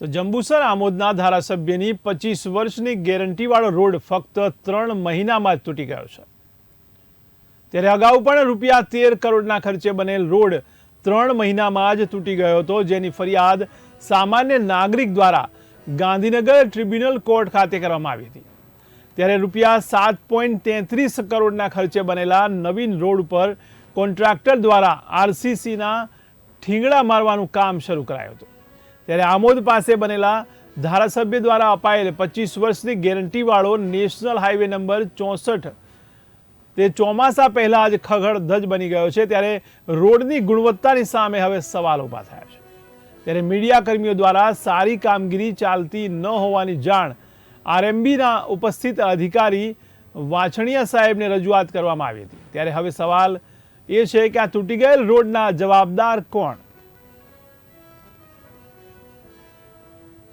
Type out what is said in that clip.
તો જંબુસર આમોદના ધારાસભ્યની પચીસ વર્ષની ગેરંટીવાળો રોડ ફક્ત ત્રણ મહિનામાં જ તૂટી ગયો છે. ત્યારે અગાઉ પણ રૂપિયા તેર કરોડના ખર્ચે બનેલ રોડ ત્રણ મહિનામાં જ તૂટી ગયો હતો, જેની ફરિયાદ સામાન્ય નાગરિક દ્વારા ગાંધીનગર ટ્રિબ્યુનલ કોર્ટ ખાતે કરવામાં આવી હતી. ત્યારે રૂપિયા સાત પોઈન્ટ તેત્રીસ કરોડના ખર્ચે બનેલા નવીન રોડ પર કોન્ટ્રાક્ટર દ્વારા આરસીસીના ઠીંગડા મારવાનું કામ શરૂ કરાયું હતું. ત્યારે આમોદ પાસે બનેલા ધારાસભ્ય દ્વારા અપાયેલ પચીસ વર્ષની ગેરંટીવાળો નેશનલ હાઈવે નંબર ચોસઠ. તે ચોમાસા પહેલાં જ ખગડધજ બની ગયો છે ત્યારે રોડની ગુણવત્તાની સામે હવે સવાલ ઊભા થયા છે. ત્યારે મીડિયા કર્મીઓ દ્વારા સારી કામગીરી ચાલતી ન હોવાની જાણ આરએમબીના ઉપસ્થિત અધિકારી વાછણિયા સાહેબને રજૂઆત કરવામાં આવી હતી. ત્યારે હવે સવાલ એ છે કે આ તૂટી ગયેલ રોડના જવાબદાર કોણ?